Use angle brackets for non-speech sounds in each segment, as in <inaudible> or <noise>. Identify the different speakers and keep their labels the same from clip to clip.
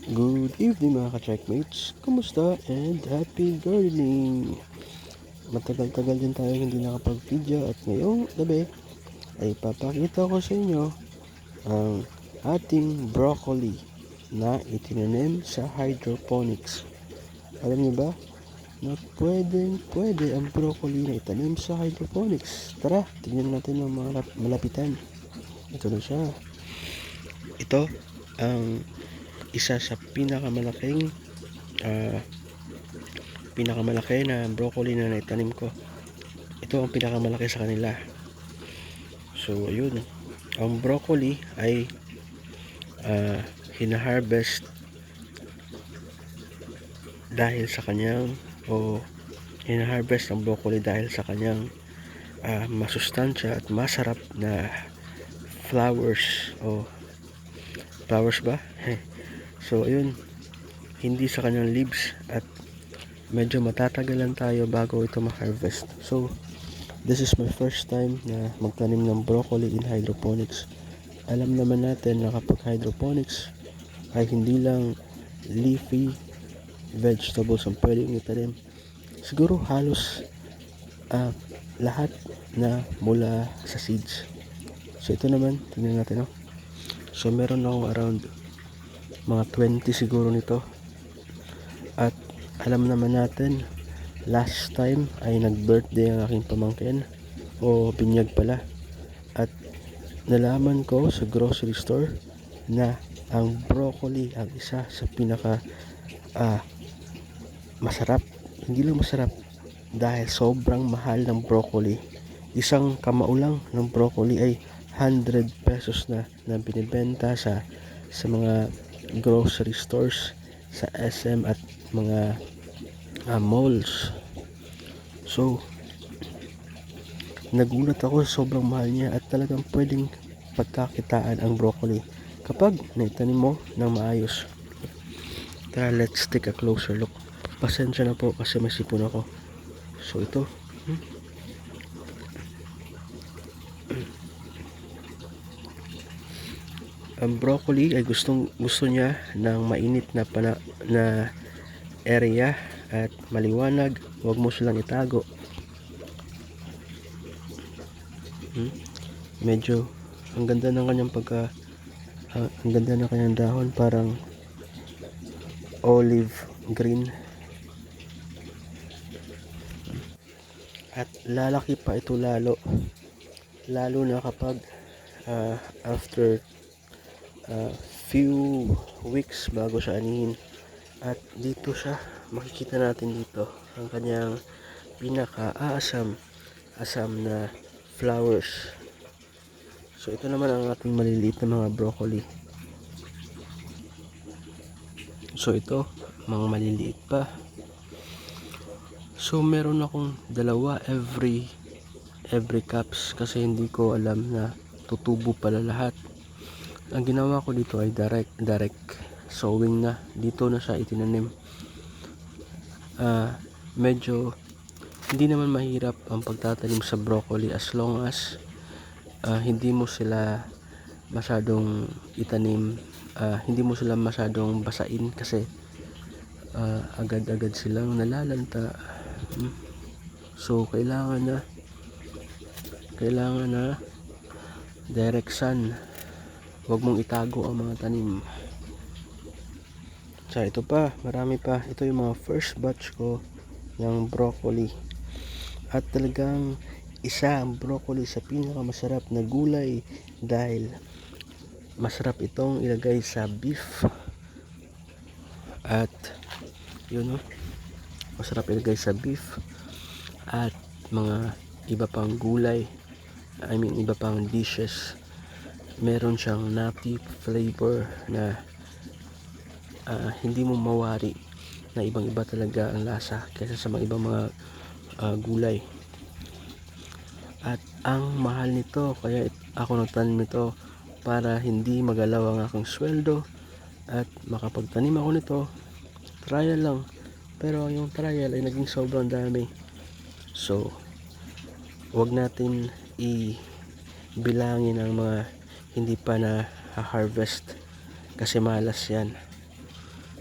Speaker 1: Good evening mga ka-checkmates. Kumusta and happy gardening. Matagal-tagal din tayo hindi nakapag-video at ngayong gabi ay papakita ko sa inyo ang ating broccoli na itinanim sa hydroponics. Alam niyo ba na pwedeng pwede ang broccoli na itanim sa hydroponics. Tara, tingnan natin ang mga lap- malapitan. Ito na siya. Ito ang isa sa pinakamalaking ah, pinakamalaki na broccoli na naitanim ko. Ito ang pinakamalaki sa kanila. So, ayun. Ang broccoli ay ah, hina-harvest dahil sa kanyang o hina-harvest ang broccoli dahil sa kanyang ah, masustansya at masarap na flowers o flowers ba? <laughs> So, ayun. Hindi sa kanyang leaves at medyo matatagalan tayo bago ito ma-harvest. So, this is my first time na magtanim ng broccoli in hydroponics. Alam naman natin na kapag hydroponics ay hindi lang leafy vegetables ang pwedeng itanim. Siguro halos ah, lahat na mula sa seeds. So, ito naman, tingnan natin. No? So, meron akong around mga 20 siguro nito. At alam naman natin last time ay nag birthday ang aking pamangkin. O binyag pala. At nalaman ko sa grocery store na ang broccoli ang isa sa pinaka ah, masarap. Hindi lang masarap dahil sobrang mahal ng broccoli. Isang kamao lang ng broccoli ay 100 pesos na na binibenta sa sa mga grocery stores sa SM at mga ah, malls. So, nagulat ako sobrang mahal niya at talagang pwedeng pagkakitaan ang broccoli kapag naitanim mo ng maayos. Tara, let's take a closer look. Pasensya na po kasi may sipon ako. So, ito. Hmm? Ang broccoli ay gustong gusto niya ng mainit na pana, na area at maliwanag. Huwag mo silang itago. Hmm? medyo ang ganda ng kanyang pagka ah, ang ganda ng kanyang dahon. Parang olive green. At lalaki pa ito lalo. Lalo na kapag ah, after uh, few weeks bago siya anihin at dito siya makikita natin dito ang kanyang pinaka asam asam na flowers. So ito naman ang ating maliliit na mga broccoli. So ito mga maliliit pa. So meron akong dalawa every every cups kasi hindi ko alam na tutubo pala lahat ang ginawa ko dito ay direct direct sowing na. Dito na siya itinanim. Ah, medyo hindi naman mahirap ang pagtatanim sa broccoli as long as ah, hindi mo sila masyadong itanim. Ah, hindi mo sila masyadong basain kasi ah, agad-agad silang nalalanta. Hmm. so kailangan na kailangan na direct sun huwag mong itago ang mga tanim. Sa ito pa marami pa. Ito yung mga first batch ko ng broccoli. At talagang isa ang broccoli sa pinakamasarap na gulay dahil masarap itong ilagay sa beef. At yun no? Masarap ilagay sa beef. At mga iba pang gulay I mean iba pang dishes meron siyang nutty flavor na ah, hindi mo mawari na ibang iba talaga ang lasa kaysa sa mga ibang mga ah, gulay. At ang mahal nito kaya ako nagtanim nito para hindi magalaw ang aking sweldo at makapagtanim ako nito. Trial lang. Pero yung trial ay naging sobrang dami. So wag natin i bilangin ang mga hindi pa na harvest kasi malas yan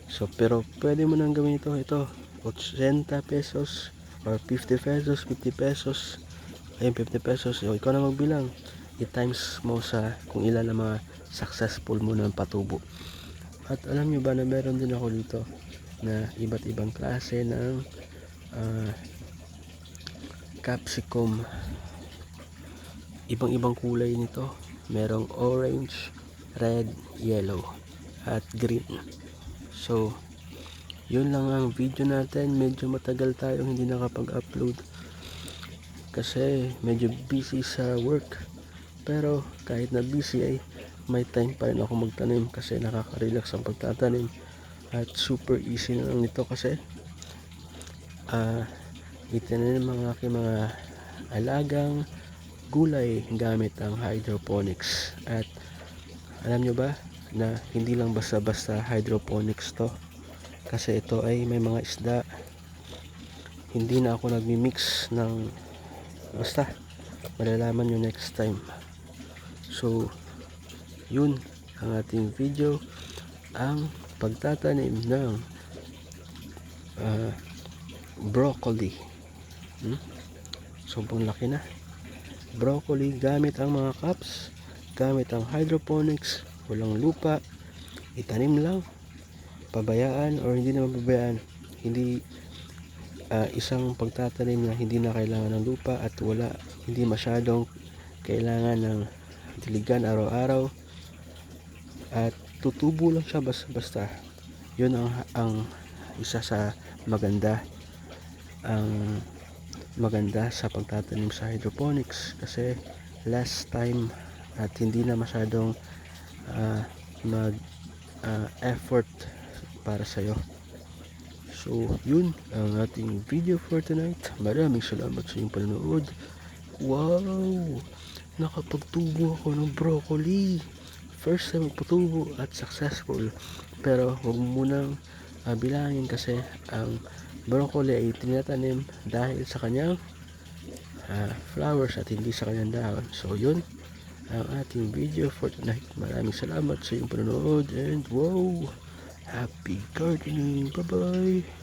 Speaker 1: So, pero pwede mo nang gawin ito. Ito, 80 pesos or 50 pesos, 50 pesos. Ayun, 50 pesos. So, ikaw na magbilang. I-times mo sa kung ilan ang mga successful mo ng patubo. At alam nyo ba na meron din ako dito na iba't ibang klase ng ah, capsicum. Ibang-ibang kulay nito. Merong orange, red, yellow, at green. So, yun lang ang video natin. Medyo matagal tayong hindi nakapag-upload. Kasi medyo busy sa work. Pero kahit na busy ay may time pa rin ako magtanim kasi nakaka-relax ang pagtatanim. At super easy na lang nito kasi ah itanim ang aking mga alagang gulay gamit ang hydroponics. At alam nyo ba na hindi lang basta-basta hydroponics to? Kasi ito ay may mga isda. Hindi na ako nagmi-mix ng basta. Malalaman nyo next time. So yun ang ating video. Ang pagtatanim ng ah, broccoli. Hmm? sobrang laki na broccoli gamit ang mga cups gamit ang hydroponics walang lupa itanim lang pabayaan or hindi naman pabayaan. Hindi ah, isang pagtatanim na hindi na kailangan ng lupa at wala hindi masyadong kailangan ng diligan araw-araw. At tutubo lang siya basta-basta yun ang, ang isa sa maganda ang maganda sa pagtatanim sa hydroponics kasi last time at hindi na masyadong ah, mag ah, effort para sa'yo. So yun ang ating video for tonight. Maraming salamat sa inyong panonood. Wow! Nakapagtubo ako ng broccoli. First time magpatubo at successful. Pero huwag mo munang ah, bilangin kasi ang broccoli ay tinatanim dahil sa kanyang ah, flowers at hindi sa kanyang dahon. So yun ang ating video for tonight. Maraming salamat sa iyong panonood and wow! Happy gardening! Bye bye